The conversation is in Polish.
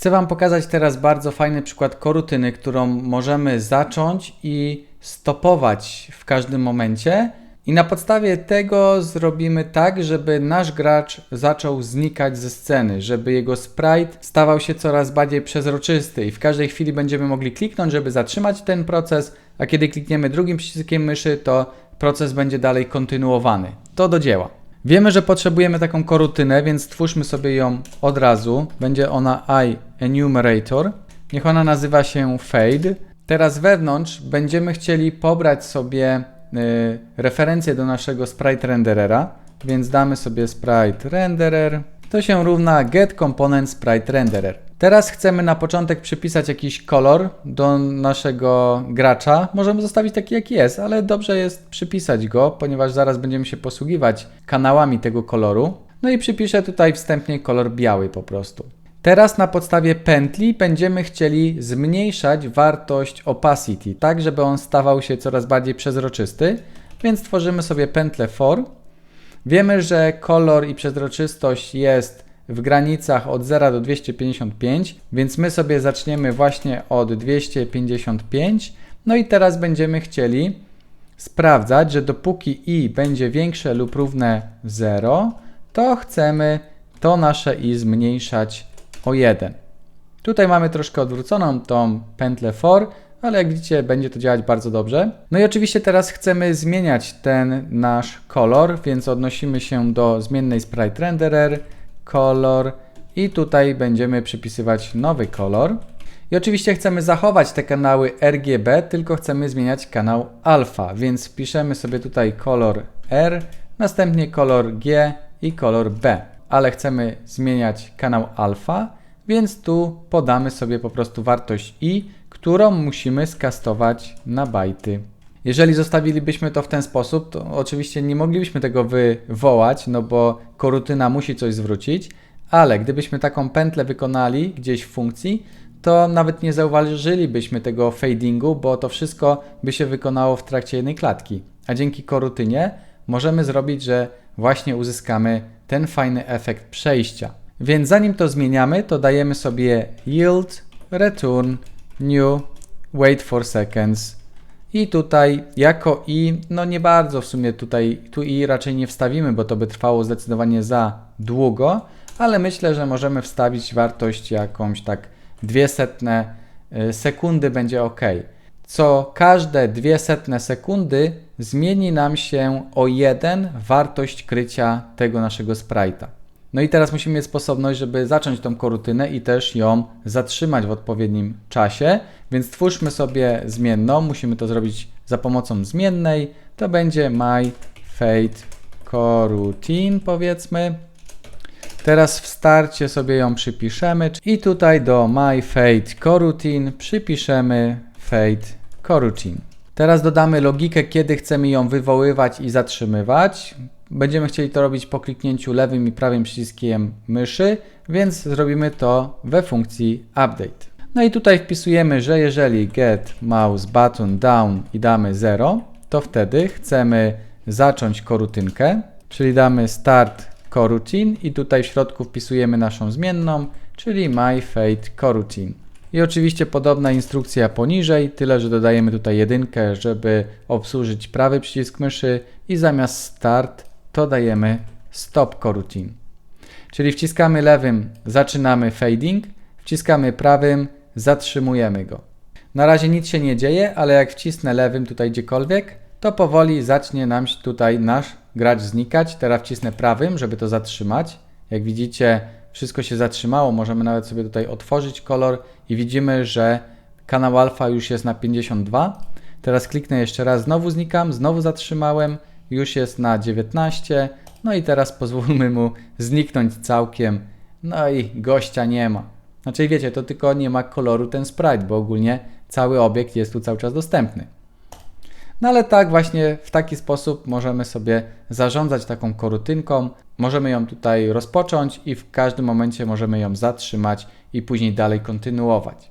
Chcę Wam pokazać teraz bardzo fajny przykład korutyny, którą możemy zacząć i stopować w każdym momencie. I na podstawie tego zrobimy tak, żeby nasz gracz zaczął znikać ze sceny, żeby jego sprite stawał się coraz bardziej przezroczysty i w każdej chwili będziemy mogli kliknąć, żeby zatrzymać ten proces, a kiedy klikniemy drugim przyciskiem myszy, to proces będzie dalej kontynuowany. To do dzieła. Wiemy, że potrzebujemy taką korutynę, więc stwórzmy sobie ją od razu. Będzie ona i enumerator. Niech ona nazywa się fade. Teraz wewnątrz będziemy chcieli pobrać sobie y, referencję do naszego sprite renderera, więc damy sobie sprite renderer. To się równa get component sprite renderer. Teraz chcemy na początek przypisać jakiś kolor do naszego gracza. Możemy zostawić taki jaki jest, ale dobrze jest przypisać go, ponieważ zaraz będziemy się posługiwać kanałami tego koloru. No i przypiszę tutaj wstępnie kolor biały po prostu. Teraz na podstawie pętli będziemy chcieli zmniejszać wartość opacity, tak żeby on stawał się coraz bardziej przezroczysty. Więc tworzymy sobie pętlę for. Wiemy, że kolor i przezroczystość jest w granicach od 0 do 255, więc my sobie zaczniemy właśnie od 255. No i teraz będziemy chcieli sprawdzać, że dopóki i będzie większe lub równe 0, to chcemy to nasze i zmniejszać o 1. Tutaj mamy troszkę odwróconą tą pętlę for, ale jak widzicie będzie to działać bardzo dobrze. No i oczywiście teraz chcemy zmieniać ten nasz kolor, więc odnosimy się do zmiennej sprite renderer, kolor i tutaj będziemy przypisywać nowy kolor. I oczywiście chcemy zachować te kanały RGB, tylko chcemy zmieniać kanał alfa, więc piszemy sobie tutaj kolor R, następnie kolor G i kolor B, ale chcemy zmieniać kanał alfa, więc tu podamy sobie po prostu wartość i, którą musimy skastować na bajty. Jeżeli zostawilibyśmy to w ten sposób, to oczywiście nie moglibyśmy tego wywołać, no bo korutyna musi coś zwrócić, ale gdybyśmy taką pętlę wykonali gdzieś w funkcji, to nawet nie zauważylibyśmy tego fadingu, bo to wszystko by się wykonało w trakcie jednej klatki. A dzięki korutynie możemy zrobić, że właśnie uzyskamy ten fajny efekt przejścia. Więc zanim to zmieniamy, to dajemy sobie yield, return, new, wait for seconds. I tutaj jako i, no nie bardzo w sumie tutaj, tu i raczej nie wstawimy, bo to by trwało zdecydowanie za długo, ale myślę, że możemy wstawić wartość jakąś tak 200 y, sekundy będzie ok. Co każde 200 sekundy zmieni nam się o 1 wartość krycia tego naszego sprite'a. No i teraz musimy mieć sposobność, żeby zacząć tą korutynę i też ją zatrzymać w odpowiednim czasie, więc twórzmy sobie zmienną, musimy to zrobić za pomocą zmiennej, to będzie my fade coroutine powiedzmy. Teraz w starcie sobie ją przypiszemy i tutaj do my fade coroutine przypiszemy fade coroutine. Teraz dodamy logikę, kiedy chcemy ją wywoływać i zatrzymywać. Będziemy chcieli to robić po kliknięciu lewym i prawym przyciskiem myszy, więc zrobimy to we funkcji update. No i tutaj wpisujemy, że jeżeli get mouse button down i damy 0, to wtedy chcemy zacząć korutynkę, czyli damy start coroutine i tutaj w środku wpisujemy naszą zmienną, czyli my fade coroutine. I oczywiście podobna instrukcja poniżej, tyle że dodajemy tutaj jedynkę, żeby obsłużyć prawy przycisk myszy i zamiast start to dajemy stop coroutine. Czyli wciskamy lewym, zaczynamy fading, wciskamy prawym, zatrzymujemy go. Na razie nic się nie dzieje, ale jak wcisnę lewym tutaj gdziekolwiek, to powoli zacznie nam tutaj nasz gracz znikać. Teraz wcisnę prawym, żeby to zatrzymać. Jak widzicie, wszystko się zatrzymało. Możemy nawet sobie tutaj otworzyć kolor i widzimy, że kanał alfa już jest na 52. Teraz kliknę jeszcze raz, znowu znikam, znowu zatrzymałem, już jest na 19. No i teraz pozwólmy mu zniknąć całkiem. No i gościa nie ma. Znaczy wiecie, to tylko nie ma koloru ten sprite, bo ogólnie cały obiekt jest tu cały czas dostępny. No ale tak właśnie w taki sposób możemy sobie zarządzać taką korutynką. Możemy ją tutaj rozpocząć i w każdym momencie możemy ją zatrzymać i później dalej kontynuować.